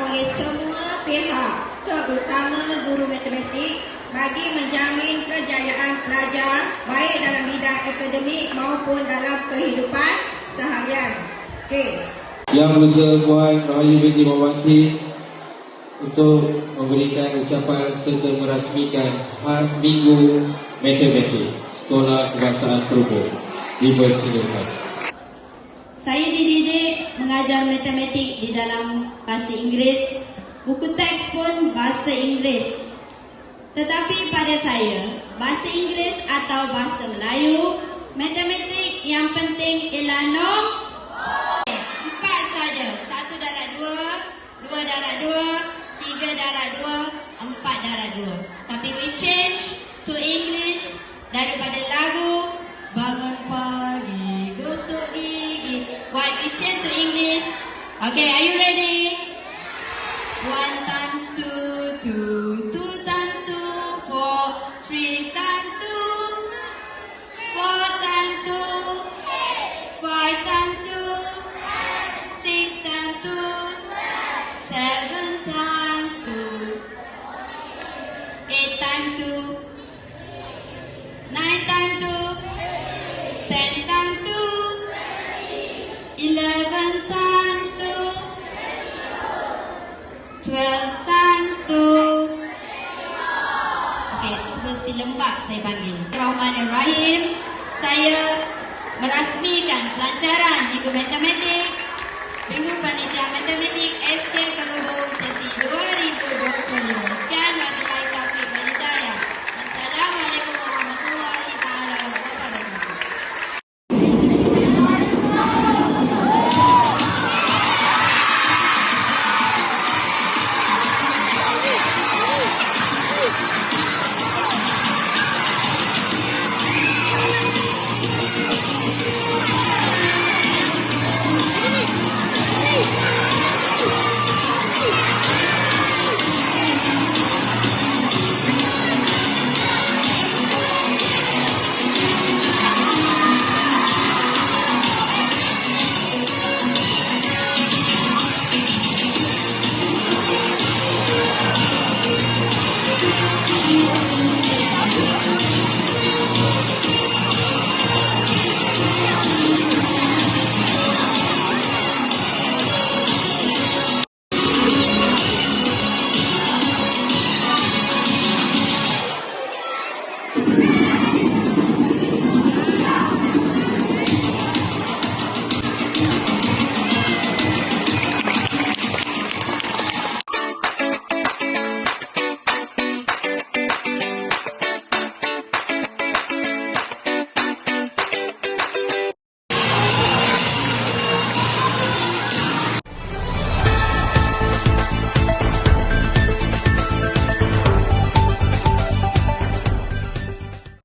oleh semua pihak terutama guru matematik bagi menjamin kejayaan pelajar baik dalam bidang akademik maupun dalam kehidupan seharian. Okey. Yang Besar Puan Rahayu Binti Mawati untuk memberikan ucapan serta merasmikan Hari Minggu Matematik Sekolah Kebangsaan Perubung Dipersilakan. Saya dididik mengajar matematik di dalam bahasa Inggeris. Buku teks pun bahasa Inggeris. Tetapi pada saya, bahasa Inggeris atau bahasa Melayu, matematik yang penting ialah nom empat saja. Satu darab dua, dua darab dua, tiga darab dua, empat darab dua. Tapi we change to English daripada lagu Bangun gigi. What we change to English? Okay, are you ready? One times two, two, two times two, four, three times two, four times two, five times two, six times two, seven times two, eight times two, nine times two, ten times Twelve times two. Okay, untuk versi lembab saya panggil. Rahman dan Rahim, saya merasmikan pelajaran Minggu Matematik, Minggu Panitia Matematik